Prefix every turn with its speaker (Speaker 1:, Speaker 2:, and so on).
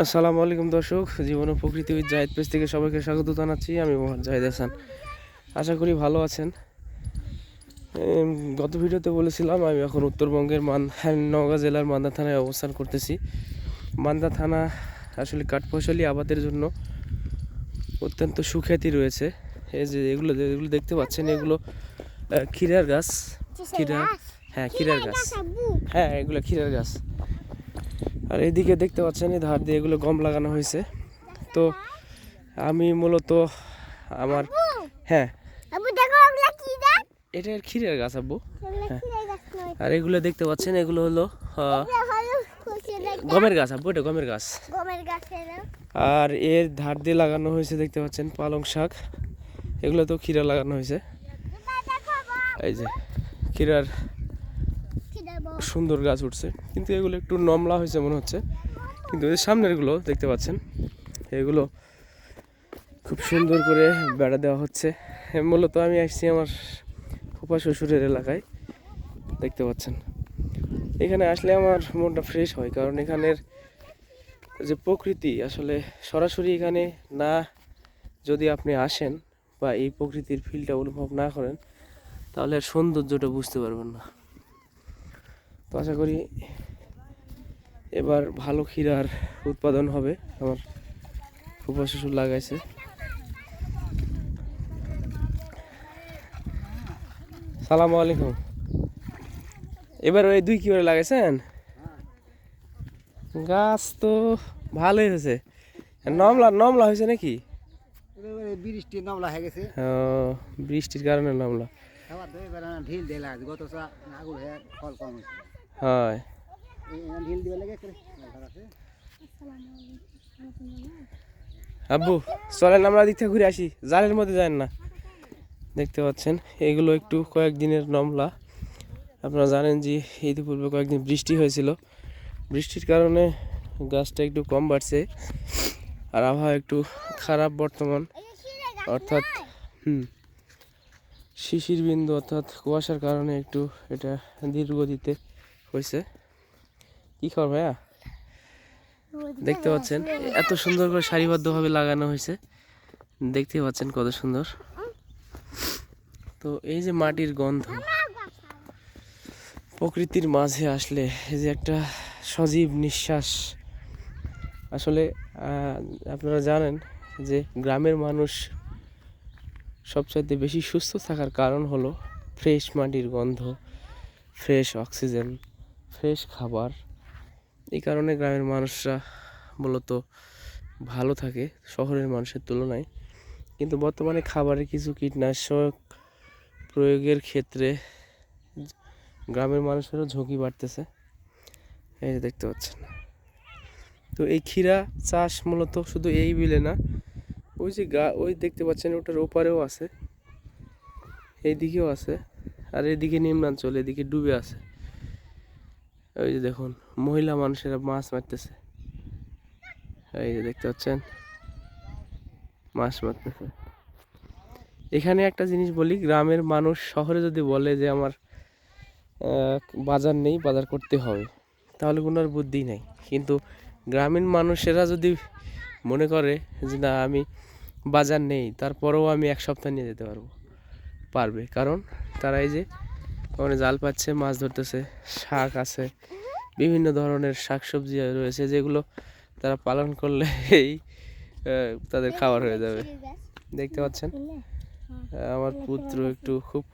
Speaker 1: আসসালামু আলাইকুম দর্শক জীবন ও প্রকৃতি উইথ জাহিদ পেজ থেকে সবাইকে স্বাগত জানাচ্ছি। আমি মোহাম্মদ জাহিদ হাসান। আশা করি ভালো আছেন। গত ভিডিওতে বলেছিলাম আমি এখন উত্তরবঙ্গের মান হ্যাঁ, নওগাঁ জেলার মান্দা থানায় অবস্থান করতেছি। মান্দা থানা আসলে কাঠফসলি আবাদের জন্য অত্যন্ত সুখ্যাতি রয়েছে। এই যে এগুলো এগুলো দেখতে পাচ্ছেন এগুলো ক্ষীরার গাছ। ক্ষীরা হ্যাঁ ক্ষীরার গাছ। হ্যাঁ এগুলো ক্ষীরার গাছ। আর এদিকে দেখতে পাচ্ছেন এই ধার দিয়ে এগুলো গম লাগানো হয়েছে। তো আমি মূলত আমার হ্যাঁ। এটা ক্ষীরের গাছ আব্বু। হ্যাঁ। আর এগুলো দেখতে পাচ্ছেন এগুলো হলো গমের গাছ আব্বু এটা গমের গাছ। আর এর ধার দিয়ে লাগানো হয়েছে দেখতে পাচ্ছেন পালং শাক। এগুলো তো ক্ষীরা লাগানো হয়েছে। এই যে ক্ষীরার সুন্দর গাছ উঠছে। কিন্তু এগুলো একটু নমলা হয়েছে মনে হচ্ছে। কিন্তু এর সামনেরগুলো দেখতে পাচ্ছেন, এগুলো খুব সুন্দর করে বেড়া দেওয়া হচ্ছে। মূলত আমি আসছি আমার ফুপা শ্বশুরের এলাকায়। দেখতে পাচ্ছেন। এখানে আসলে আমার মনটা ফ্রেশ হয়, কারণ এখানের যে প্রকৃতি আসলে সরাসরি এখানে না যদি আপনি আসেন বা এই প্রকৃতির ফিলটা অনুভব না করেন, তাহলে সৌন্দর্যটা বুঝতে পারবেন না। তো আশা করি এবার ভালো ক্ষীরার উৎপাদন হবে। আমার ফুপা শ্বশুর লাগাইছে। সালামু আলাইকুম। এবার ওই দুই কি করে লাগাইছেন? গাছ তো ভালোই হয়েছে। নমলা নমলা হয়েছে নাকি?
Speaker 2: এবারে বৃষ্টি নামলা হয়ে গেছে।
Speaker 1: বৃষ্টির কারণে নমলা।
Speaker 2: ঢিল লাগছে গত আগুন ফল কম হয়েছে।
Speaker 1: হয়। আব্বু, চলেন, আমরা দিক থেকে ঘুরে আসি। জালের মধ্যে যান না। দেখতে পাচ্ছেন, এগুলো একটু কয়েকদিনের নমলা আপনারা জানেন যে ইতিপূর্বে কয়েকদিন বৃষ্টি হয়েছিল। বৃষ্টির কারণে গাছটা একটু কম বাড়ছে। আর আবহাওয়া একটু খারাপ বর্তমান। অর্থাৎ, হুম শিশির বিন্দু অর্থাৎ কুয়াশার কারণে একটু এটা ধীর গতিতে হয়েছে কী খবর ভাইয়া? দেখতে পাচ্ছেন, এত সুন্দর করে সারিবদ্ধভাবে লাগানো হয়েছে। দেখতে পাচ্ছেন কত সুন্দর। তো এই যে মাটির গন্ধ, প্রকৃতির মাঝে আসলে এই যে একটা সজীব নিঃশ্বাস। আসলে আপনারা জানেন যে গ্রামের মানুষ সবচাইতে বেশি সুস্থ থাকার কারণ হলো ফ্রেশ মাটির গন্ধ, ফ্রেশ অক্সিজেন। ফ্রেশ খাবার। এই কারণে গ্রামের মানুষরা মূলত ভালো থাকে শহরের মানুষের তুলনায়। কিন্তু বর্তমানে খাবারে কিছু কীটনাশক প্রয়োগের ক্ষেত্রে গ্রামের মানুষেরও ঝুঁকি বাড়তেছে। এই দেখতে পাচ্ছেন। তো এই ক্ষীরা চাষ মূলত শুধু এই বিলে না, ওই যে গা, ওই দেখতে পাচ্ছেন ওটার ওপারেও আছে এই দিকেও আছে, আর এদিকে নিম্নাঞ্চল এদিকে ডুবে আছে। ওই যে দেখুন, মহিলা মানুষেরা মাছ মারতেছে। এই যে দেখতে পাচ্ছেন, মাছ মারতেছে। এখানে একটা জিনিস বলি, গ্রামের মানুষ শহরে যদি বলে যে আমার বাজার নেই, বাজার করতে হবে, তাহলে কোনো আর বুদ্ধি নেই। কিন্তু গ্রামীণ মানুষেরা যদি মনে করে যে না, আমি বাজার নেই, তারপরেও আমি এক সপ্তাহ নিয়ে যেতে পারব, পারবে। কারণ তারা এই যে ওখানে জাল পাচ্ছে মাছ ধরতেছে শাক আছে বিভিন্ন ধরনের শাক সবজি রয়েছে যেগুলো তারা পালন করলে এই তাদের খাবার হয়ে যাবে। দেখতে পাচ্ছেন? আমার পুত্র একটু খুব